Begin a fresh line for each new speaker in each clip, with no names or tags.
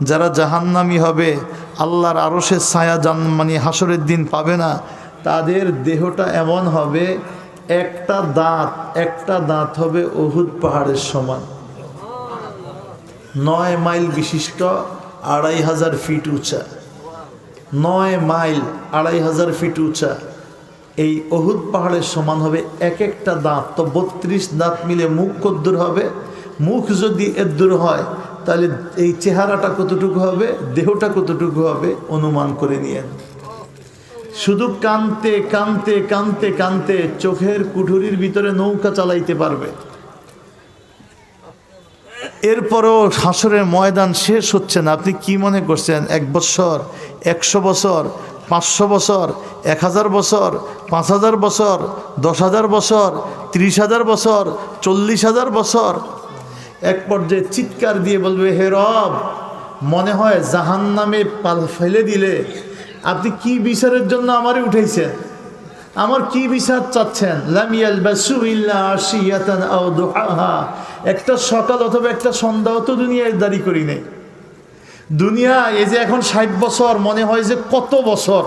যারা জাহান্নামি হবে, আল্লাহর আরশের ছায়া জান মানে হাসরের দিন পাবে না। তাদের দেহটা এমন হবে, একটা দাঁত একটা দাঁত হবে অহুদ পাহাড়ের সমান। নয় মাইল বিশিষ্ট, আড়াই হাজার ফিট উঁচা। নয় মাইল, আড়াই হাজার ফিট উঁচা। এই অহুদ পাহাড়ের সমান হবে এক একটা দাঁত। তো বত্রিশ দাঁত মিলে মুখ কদ্দুর হবে। মুখ যদি এদ্দুর হয় তাহলে এই চেহারাটা কতটুকু হবে, দেহটা কতটুকু হবে, অনুমান করে নিয়েন শুধু কানতে কানতে কানতে কানতে চোখের কুঠুরির ভিতরে নৌকা চালাইতে পারবে। এরপরও হাসরের ময়দান শেষ হচ্ছে না। আপনি কি মনে করছেন? এক বছর, একশো বছর, পাঁচশো বছর, এক হাজার বছর, পাঁচ হাজার বছর, দশ হাজার বছর, ত্রিশ হাজার বছর, চল্লিশ হাজার বছর? এক পর্যায়ে চিৎকার দিয়ে বলবে, হে রব, মনে হয় জাহান নামে পাল ফেলে দিলে। আপনি কি বিচারের জন্য আমারে উঠাইছেন? আমার কি বিচার চাচ্ছেন? একটা সকাল অথবা একটা সন্ধ্যা তো দুনিয়ায় দাঁড়ি করি নেই। দুনিয়া এই যে এখন ষাট বছর, মনে হয় যে কত বছর?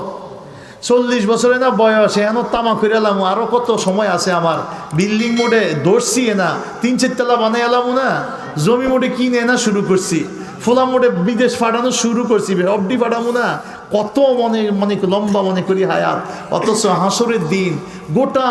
চল্লিশ বছরে না বয়সে এন তামা করে এলাম। আরও কত সময় আছে আমার? বিল্ডিং মোডে দৌড়ছি না। তিন চারতলা বানাই এলাম না। জমি মোডে কিনে না শুরু করছি। ফোলা মোডে বিদেশ ফাটানো শুরু করছি অবডি ফাটামো না। কত মনে মনে লম্বা মনে করি হায়াত। অথচ হাসরের দিন গোটা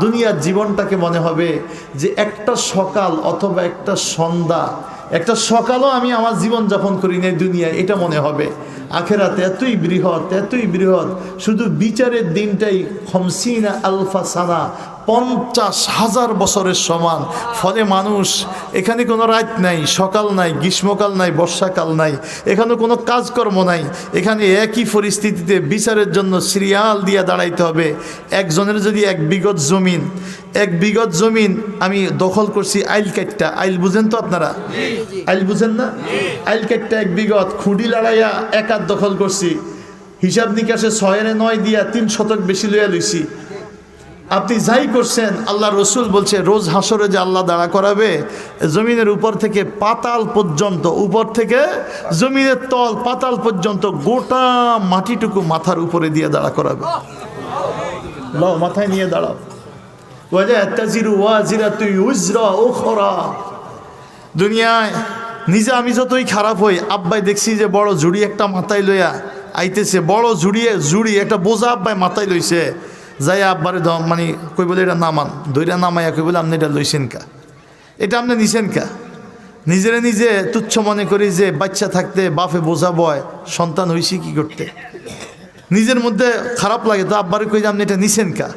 দুনিয়ার জীবনটাকে মনে হবে যে একটা সকাল অথবা একটা সন্ধ্যা। একটা সকালও আমি আমার জীবন যাপন করি না দুনিয়ায়, এটা মনে হবে। আখেরাত এতই বৃহৎ এতই বৃহৎ শুধু বিচারের দিনটাই খমসিনা আলফা সানা পঞ্চাশ হাজার বছরের সমান। ফলে মানুষ, এখানে কোনো রাত নাই, সকাল নাই, গ্রীষ্মকাল নাই, বর্ষাকাল নাই, এখানে কোনো কাজকর্ম নাই। এখানে একই পরিস্থিতিতে বিচারের জন্য সিরিয়াল দিয়ে দাঁড়াইতে হবে। একজনের যদি এক বিগত জমিন, এক বিগত জমিন আমি দখল করছি আইল কাটটা। আইল বুঝেন তো আপনারা? আইল বুঝেন না? আইল কাটটা এক বিগত খুঁড়ি লড়াইয়া একাত দখল করছি। হিসাব নিকাশে ছয়ের নয় দিয়া তিন শতক বেশি লইয়া লইছি। আপনি যাই করছেন, আল্লাহ রসুল বলছে, রোজ হাসরে যে আল্লাহ দাঁড়া করাবে, জমিনের উপর থেকে পাতাল পর্যন্ত, উপর থেকে জমিনের তল পাতাল পর্যন্ত গোটা মাটিটুকু মাথার উপরে দিয়ে দাঁড়া করাবে। মাথায় নিয়ে দাঁড়াও। দুনিয়ায় নিজে আমি যতই খারাপ হই, আব্বাই দেখছি যে বড় ঝুড়ি একটা মাথায় লইয়া আইতেছে, বড় ঝুড়িয়ে ঝুড়ি একটা বোঝা আব্বাই মাথায় লইছে। যাই আব্বারে মানে কই বলে এটা নামান? দইরা নামাইয়া কই বলে আপনি এটা লইছেন কা? এটা আপনি নিছেন কা? নিজেরে নিজে তুচ্ছ মনে করি যে বাচ্চা থাকতে বাপে বোঝা বয়, সন্তান হইছি কি করতে? নিজের মধ্যে খারাপ লাগে তো আব্বারে কই যে আপনি এটা নিছেন কা?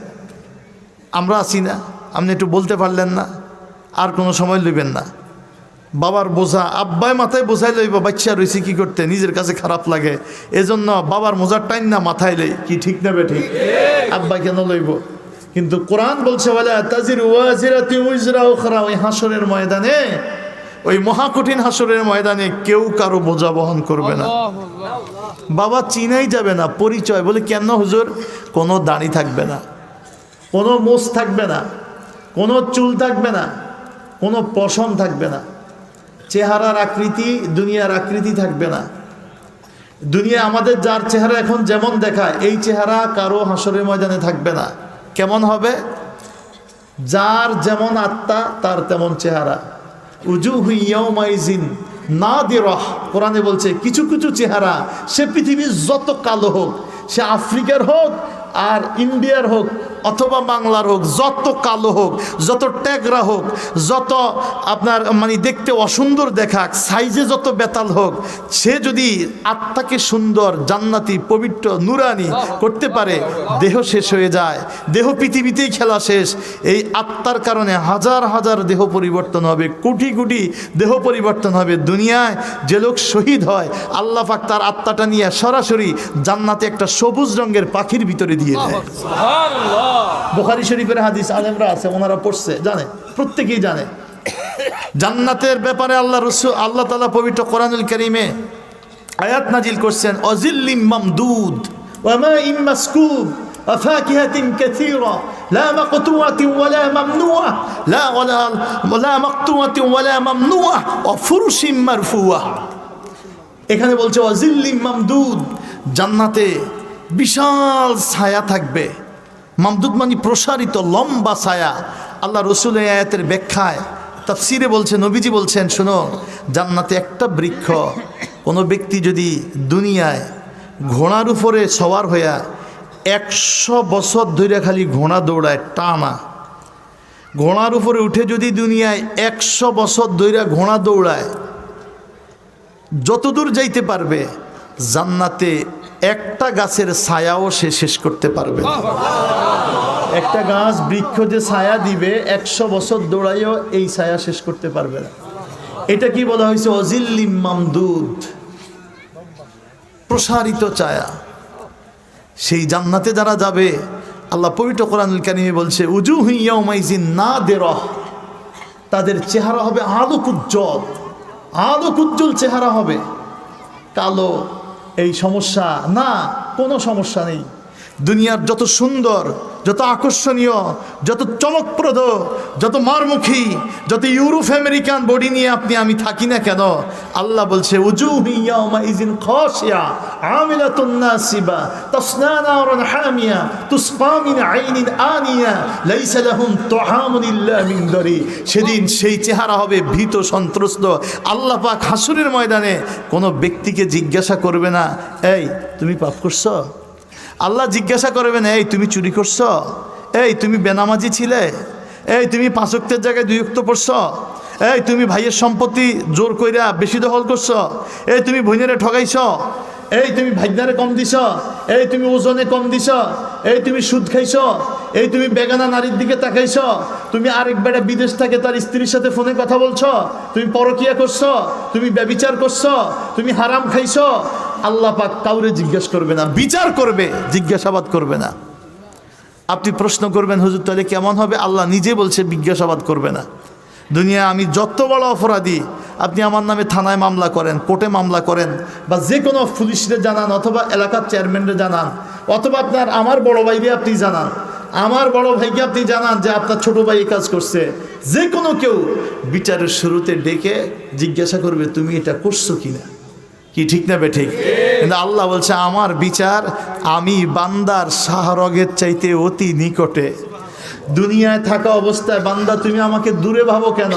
আমরা আছি না আপনি একটু বলতে পারলেন না, আর কোনো সময় লইবেন না। বাবার বোঝা, আব্বাই মাথায় বোঝাই লইব, বাচ্চা রয়েছে কি করতে, নিজের কাছে খারাপ লাগে। এজন্য বাবার মোজার টাইন না মাথায় লই, কি ঠিক নেবে ঠিক আব্বা কেন লইব? কিন্তু কোরআন বলছে বলে তাজির ওয়াজিরা তুই উজরা ওখরা ওই হাসরের ময়দানে, ওই মহাকঠিন হাসরের ময়দানে কেউ কারও বোঝা বহন করবে না। বাবা চিনাই যাবে না, পরিচয় বলে, কেন হুজুর? কোনো দাড়ি থাকবে না, কোনো মোষ থাকবে না, কোনো চুল থাকবে না, কোনো পশম থাকবে না চেহারার আকৃতি, দুনিয়ার আকৃতি থাকবে না। দুনিয়া আমাদের যার চেহারা এখন যেমন দেখায়, এই চেহারা কারও হাসরের ময়দানে থাকবে না। কেমন হবে? যার যেমন আত্মা, তার তেমন চেহারা। উজু হুইয়াউমাইজিন না দিরহ কোরআনে বলছে, কিছু কিছু চেহারা, সে পৃথিবীর যত কালো হোক, সে আফ্রিকার হোক আর ইন্ডিয়ার হোক অথবা বাংলার হোক, যত কালো হোক, যত ট্যাগরা হোক, যত আপনার মানে দেখতে অসুন্দর দেখাক সাইজে যত বেতাল হোক, সে যদি আত্মাকে সুন্দর, জান্নাতি, পবিত্র, নুরানি করতে পারে, দেহ শেষ হয়ে যায়, দেহ পৃথিবীতেই খেলা শেষ। এই আত্মার কারণে হাজার হাজার দেহ পরিবর্তন হবে, কোটি কোটি দেহ পরিবর্তন হবে দুনিয়ায়। যে লোক শহীদ হয়, আল্লাহ তার আত্মাটা নিয়ে সরাসরি জান্নাতে একটা সবুজ রঙের পাখির ভিতরে দিয়ে দেয় বোখারি শরীফের হাদিস আলেমরা আছে ওনারা পড়ছে জানে প্রত্যেকেই জানে জান্নাতের ব্যাপারে আল্লাহ রসুল আল্লাহ তালা পবিত্র কোরআনুল করিমে আয়াত নাজিল করছেন অজিল্লিম মামদুদ ওয়ামা ইম মাসকুব وفاكهة كثيرة لا مقطوعة ولا ممنوعة لا ولا لا مقطوعة ولا ممنوعة وفرش مرفوعة এখানে বলছে অজিল্লিম মামদুদ জান্নাতে বিশাল ছায়া থাকবে। মামদুদ মানে প্রসারিত লম্বা ছায়া। আল্লাহ রসুল আয়াতের ব্যাখ্যায়, তাফসিরে বলছে নবীজি বলছেন, শোনো, জান্নাতে একটা বৃক্ষ, কোনো ব্যক্তি যদি দুনিয়ায় ঘোড়ার উপরে সওয়ার হইয়া একশো বছর ধরে খালি ঘোড়া দৌড়ায়, টানা। ঘোড়ার উপরে উঠে যদি দুনিয়ায় একশো বছর ধরে ঘোড়া দৌড়ায়, যতদূর যাইতে পারবে, জান্নাতে একটা গাছের ছায়াও সে শেষ করতে পারবে। একটা গাছ বৃক্ষ যে ছায়া দিবে, একশো বছর দৌড়াইও এই ছায়া শেষ করতে পারবে না। এটা কি বলা হয়েছে? অজিল্লিম মামদুদ। প্রসারিত ছায়া। সেই জান্নাতে যারা যাবে, আল্লাহ পবিত্র কোরআনুল কারিমে বলছে উজু হুইয়াউমাইজিন না দেরহ তাদের চেহারা হবে আলোক উজ্জ্বল। আলোক উজ্জ্বল চেহারা হবে। কালো এই সমস্যা? না কোনো সমস্যা নেই। দুনিয়ার যত সুন্দর, যত আকর্ষণীয়, যত চমকপ্রদ, যত মারমুখী, যত ইউরোপ আমেরিকান বডি নিয়ে আপনি, আমি থাকি না কেন? আল্লাহ বলছে উজু খসিয়া আইনিন আনিয়া সেদিন সেই চেহারা হবে ভীত, সন্ত্রস্ত। আল্লাহ পাক হাসুরের ময়দানে কোনো ব্যক্তিকে জিজ্ঞাসা করবে না, এই, তুমি পাপ করছ? আল্লাহ জিজ্ঞাসা করবেন, এই, তুমি চুরি করছ? এই, তুমি বেনামাজি ছিলে? এই, তুমি পাঁচক্তের জায়গায় দুই উক্ত পড়ছ? এই, তুমি ভাইয়ের সম্পত্তি জোর কইরা বেশি দখল করছ? এই, তুমি ভৈনেরে ঠগাইছ? এই, তুমি ভাগ্নারে কম দিছ? এই, তুমি ওজনে কম দিছ? এই, তুমি সুদ খাইছ? এই, তুমি বেগানা নারীর দিকে তাকাইছ? তুমি আরেক বেড়া বিদেশ থেকে তার স্ত্রীর সাথে ফোনে কথা বলছ? তুমি পরকিয়া করছ? তুমি ব্যবিচার করছ? তুমি হারাম খাইছ? আল্লাহ পাক কাউরে জিজ্ঞেস করবে না, বিচার করবে, জিজ্ঞাসাবাদ করবে না। আপনি প্রশ্ন করবেন, হুজুর, তাহলে কেমন হবে? আল্লাহ নিজে বলছে, জিজ্ঞাসাবাদ করবে না। দুনিয়া আমি যত বড় অপরাধী, আপনি আমার নামে থানায় মামলা করেন, কোর্টে মামলা করেন, বা যে কোনো পুলিশরে জানান, অথবা এলাকার চেয়ারম্যানরে জানান, অথবা আপনার আমার বড় ভাইকে আপনি জানান, আমার বড় ভাইকে আপনি জানান যে আপনার ছোট ভাই কাজ করছে। যে কোনো কেউ বিচারের শুরুতে ডেকে জিজ্ঞাসা করবে, তুমি এটা করছ কিনা? কি ঠিক না বে ঠিক কিন্তু আল্লাহ বলছে আমার বিচার আমি বান্দার শাহরগের চাইতে অতি নিকটে দুনিয়ায় থাকা অবস্থায় বান্দা তুমি আমাকে দূরে ভাবো কেন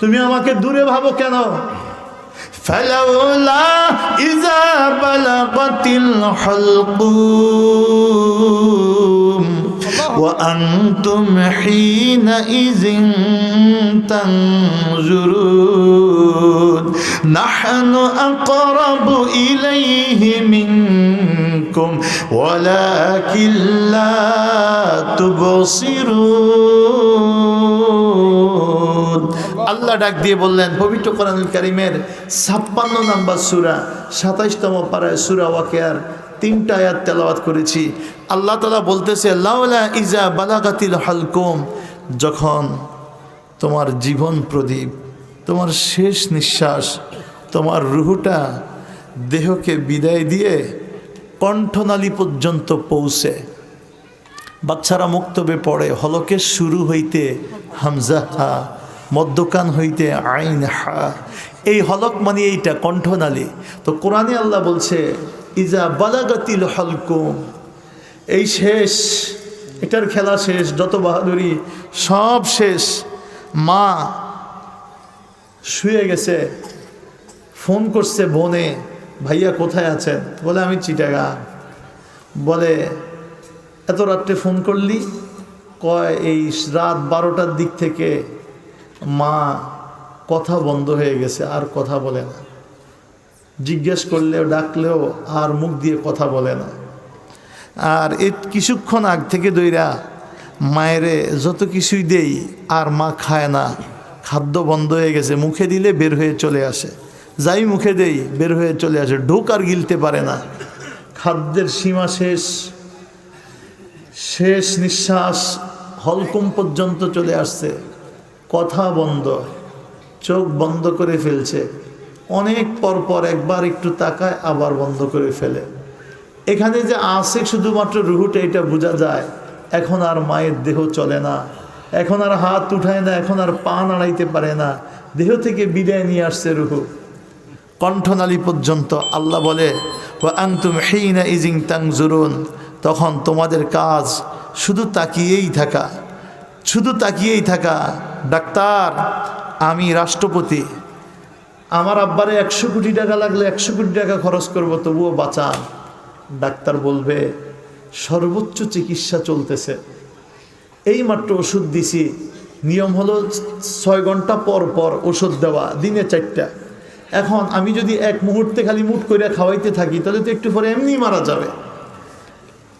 তুমি আমাকে দূরে ভাবো কেন فلولا إذا بلغت الحلقوم وأنتم حينئذ تنظرون نحن أقرب إليه منكم ولكن لا تبصرون আল্লাহ ডাক দিয়ে বললেন পবিত্র কোরআনুল কারিমের ছাপ্পান্ন নাম্বার সুরা সাতাইশতম পাড়ায় সুরা ওয়াকেয়ার তিনটা আয়াত তেলাওয়াত করেছি আল্লাহ তালা বলতেছে লাউলা ইজা বালাগাতিল হালকুম যখন তোমার জীবন প্রদীপ তোমার শেষ নিঃশ্বাস তোমার রুহুটা দেহকে বিদায় দিয়ে কণ্ঠনালী পর্যন্ত পৌঁছে। বাচ্চারা মুক্তবে পড়ে হলকের শুরু হইতে হামজা হা মদ্যকান হইতে আইন হা। এই হলক মানে এইটা, কণ্ঠনালী। তো কোরআনে আল্লাহ বলছে, ইজা বালাগাতিল হলকুম এই শেষ, এটার খেলা শেষ, যত বাহাদুরি, সব শেষ। মা শুয়ে গেছে ফোন করছে বোনে, ভাইয়া কোথায় আছেন? বলে, আমি চিটাগা। বলে, এত রাত্রে ফোন করলি? কয়, এই রাত বারোটার দিক থেকে মা কথা বন্ধ হয়ে গেছে, আর কথা বলে না। জিজ্ঞেস করলেও, ডাকলেও আর মুখ দিয়ে কথা বলে না। আর এ কিছুক্ষণ আগ থেকে দইরা মায়েরে যত কিছুই দেই, আর মা খায় না। খাদ্য বন্ধ হয়ে গেছে, মুখে দিলে বের হয়ে চলে আসে। যাই মুখে দেই, বের হয়ে চলে আসে, ঢোক আর গিলতে পারে না। খাদ্যের সীমা শেষ শেষ নিঃশ্বাস হলকুম পর্যন্ত চলে আসছে। কথা বন্ধ, চোখ বন্ধ করে ফেলছে। অনেক পর পর একবার একটু তাকায়, আবার বন্ধ করে ফেলে। এখানে যে আছে শুধুমাত্র রুহুটা, এটা বোঝা যায়। এখন আর মায়ের দেহ চলে না। এখন আর হাত উঠায় না, এখন আর পা নাড়াইতে পারে না। দেহ থেকে বিদায় নিয়ে আসছে রুহু। কণ্ঠনালী পর্যন্ত আল্লাহ বলে ইজিং তাংজুরুন তখন তোমাদের কাজ শুধু তাকিয়েই থাকা, শুধু তাকিয়েই থাকা। ডাক্তার, আমি রাষ্ট্রপতি, আমার আব্বারে একশো কোটি টাকা লাগলে একশো কোটি টাকা খরচ করব, তবুও বাঁচান। ডাক্তার বলবে, সর্বোচ্চ চিকিৎসা চলতেছে। এই মাত্র ওষুধ দিছি, নিয়ম হলো ছয় ঘণ্টা পর পর ওষুধ দেওয়া, দিনে চারটা। এখন আমি যদি এক মুহূর্তে খালি মুট করে খাওয়াইতে থাকি, তাহলে তো একটু পরে এমনি মারা যাবে।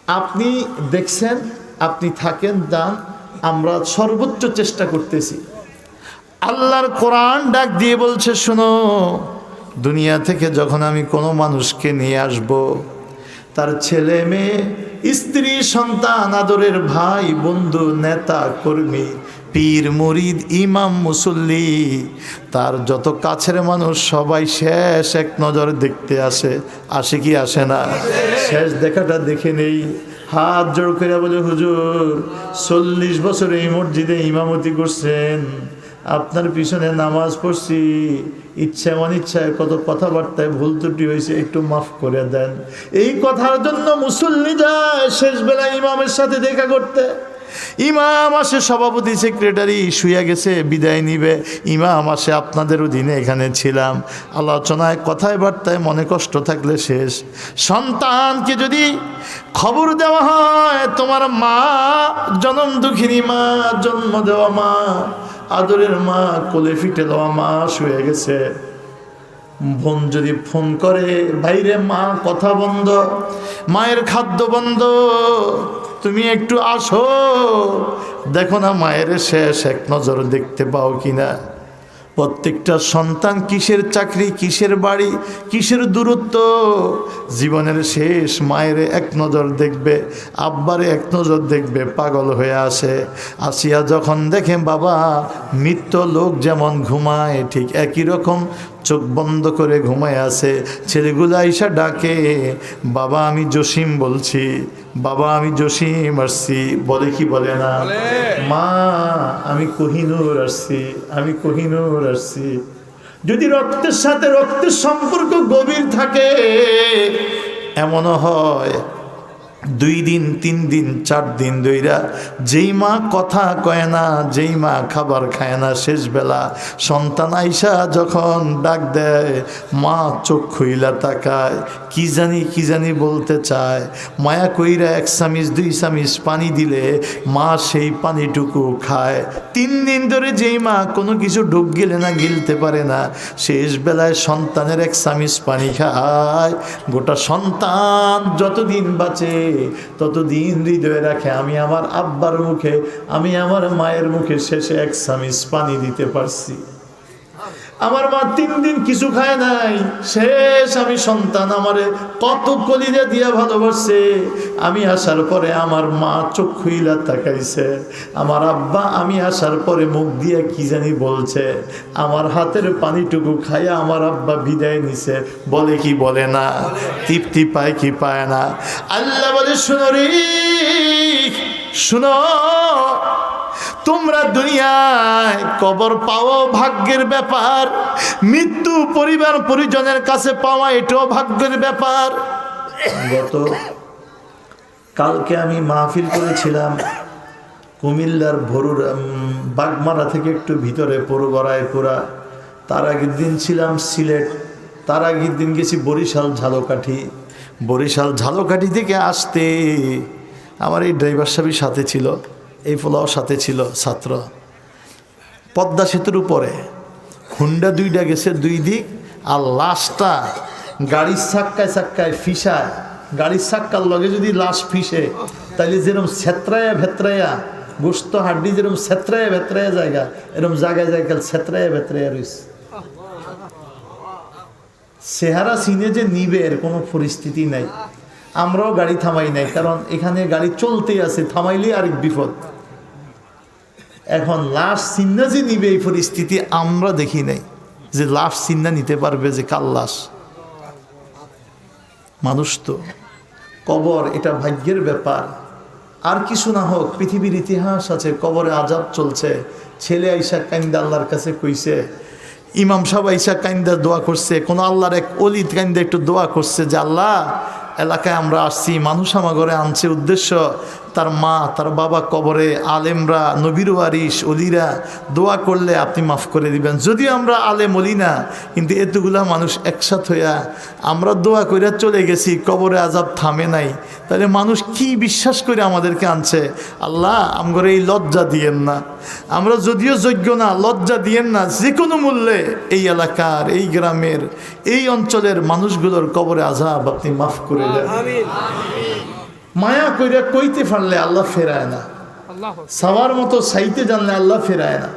আপনি দেখছেন, আপনি থাকেন, দান, আমরা সর্বোচ্চ চেষ্টা করতেছি। আল্লাহর কোরআন ডাক দিয়ে বলছে, শোনো, দুনিয়া থেকে যখন আমি কোনো মানুষকে নিয়ে আসব, তার ছেলে মেয়ে, স্ত্রী, সন্তান, আদরের ভাই, বন্ধু, নেতা, কর্মী পীর মুরিদ ইমাম মুসল্লি, তার যত কাছের মানুষ, সবাই শেষ এক নজর দেখতে আসে। আসে কি আসে না? শেষ দেখাটা দেখে নেই। হাত জোড় করে বলে, হুজুর, চল্লিশ বছর এই মসজিদে ইমামতি করছেন। আপনার পিছনে নামাজ পড়ছি। ইচ্ছা অনিচ্ছায় কত কথাবার্তায় ভুল ত্রুটি হয়েছে, একটু মাফ করে দেন। এই কথার জন্য মুসল্লি যায় শেষ বেলা ইমামের সাথে দেখা করতে। ইমাম আসে, সভাপতি সেক্রেটারি শুয়ে গেছে, বিদায় নিবে। ইমাম আসে আপনাদের অধীনে এখানে ছিলাম। আলোচনায়, কথায়, বার্তায় মনে কষ্ট থাকলে শেষ। সন্তানকে যদি খবর দেওয়া হয়, তোমার মা, জনম দুঃখিনী মা, জন্ম দেওয়া মা, আদরের মা, কোলে ফিটে দেওয়া মা শুয়ে গেছে। বোন যদি ফোন করে, বাইরে মা, কথা বন্ধ, মায়ের খাদ্য বন্ধ তুমি একটু আসো। দেখো না মায়ের শেষ এক নজর দেখতে পাও কিনা। প্রত্যেকটা সন্তান কিসের চাকরি, কিসের বাড়ি, কিসের দূরত্ব? জীবনের শেষ মায়ের এক নজর দেখবে, আব্বারে এক নজর দেখবে, পাগল হয়ে আসে আসিয়া যখন দেখে বাবা মৃত্য লোক যেমন ঘুমায় ঠিক একই রকম চোখ বন্ধ করে ঘুমায় আছে ছেলেগুলো আইসা ডাকে বাবা আমি জসিম বলছি বাবা আমি জসিম আসছি। বলে কি বলে না? মা আমি কোহিনুর আসছি আমি কোহিনুর আসছি। যদি রক্তের সাথে রক্তের সম্পর্ক গভীর থাকে এমনও হয় দুই দিন, তিন দিন, চার দিন দইরা যেই মা কথা কয় না, যেই মা খাবার খায় না শেষ বেলা সন্তান আইসা যখন ডাক দেয়, মা চোখ খুইলা তাকায়, কি জানি কি জানি বলতে চায়। মায়া কইরা এক চামিচ দুই চামিচ পানি দিলে মা সেই পানিটুকু খায়। তিন দিন ধরে যেই মা কোনো কিছু ঢুক গেলে না, গিলতে পারে না শেষ বেলায় সন্তানের এক চামিচ পানি খায়। গোটা সন্তান যতদিন বাঁচে ততদিন হৃদয়ে রাখে, আমি আমার আব্বার মুখে, আমি আমার মায়ের মুখে শেষে এক স্বামী পানি দিতে পারছি। আমার মা তিন দিন কিছু খায় নাই। শেষ আমি সন্তান আমারে কত কলিজা দিয়া ভালোবাসছে। আমি আসার পরে আমার মা চোখ খুইলা তাকাইছে। আমার আব্বা আমি আসার পরে মুখ দিয়া কি জানি বলছে। আমার হাতের পানিটুকু খাইয়া আমার আব্বা বিদায় নিছে। বলে কি বলে না? তৃপ্তি পায় কি পায় না? আল্লাহ বলে, শুনো রে, শুনো তোমরা দুনিয়ায় কবর পাও ভাগ্যের ব্যাপার, মৃত্যু পরিবার পরিজনের কাছে পাওয়া এটাও ভাগ্যের ব্যাপার। গত কালকে আমি মাহফিল করেছিলাম কুমিল্লার ভরুর বাগমারা থেকে একটু ভিতরে পড়ুগড়ায় পুরা। তার আগের দিন ছিলাম সিলেট, তার আগের দিন গেছি বরিশাল ঝালকাঠি। বরিশাল ঝালকাঠি থেকে আসতে আমার এই ড্রাইভার সাহেবের সাথে ছিল। এই ফলাও সাথে ছিল ছাত্র। পদ্মা সেতুর উপরে হুন্ডা দুইটা গেছে, দুই দিক, আর লাশটা গাড়ির চাক্কায় চাক্কায় ফিসায়। গাড়ির চাক্কার লগে যদি লাশ ফিসে তাহলে যেরকম ছেত্রায়া ভেত্রায়া, গোস্ত হাড্ডি যেরকম ছেত্রায়া ভেত্রায়া জায়গা এরকম জায়গায় জায়গায় ছেত্রায়া ভেত্রায়া রয়েছে চেহারা সিনে যে নিবে, এর কোনো পরিস্থিতি নাই। আমরাও গাড়ি থামাই নাই, কারণ এখানে গাড়ি চলতেই আছে থামাইলে আরেক বিপদ। এখন লাশ চিন্না যে নিবে এই পরিস্থিতি আমরা দেখি নাই যে লাশ চিন্না নিতে পারবে যে কাল লাশ? মানুষ তো। কবর এটা ভাগ্যের ব্যাপার। আর কিছু না হোক, পৃথিবীর ইতিহাস আছে, কবরে আজাব চলছে। ছেলে আইসা কান্দা আল্লাহর কাছে কইছে, ইমাম সাহেব আইসা কাইন্দা দোয়া করছে, কোনো আল্লাহর এক অলি কাইন্দা একটু দোয়া করছে যে, আল্লাহ, এলাকায় আমরা আসছি, মানুষ আমার ঘরে আনছে উদ্দেশ্য তার মা, তার বাবা কবরে, আলেমরা, নবীর ওয়ারিস অলিরা দোয়া করলে আপনি মাফ করে দিবেন। যদিও আমরা আলেম অলি না, কিন্তু এতগুলা মানুষ একসাথ হইয়া আমরা দোয়া কইরা চলে গেছি, কবরে আজাব থামে নাই। তাহলে মানুষ কি বিশ্বাস করে আমাদেরকে আনছে? আল্লাহ, আমগরে এই লজ্জা দিয়েন না। আমরা যদিও যোগ্য না, লজ্জা দিয়েন না যে কোনো মূল্যে এই এলাকার, এই গ্রামের, এই অঞ্চলের মানুষগুলোর কবরে আজাব আপনি মাফ করে দেন। মায়া কইরা কইতে পারলে আল্লাহ ফেরায় না। সাওয়ার মতো সাইতে জানলে আল্লাহ ফেরায় না।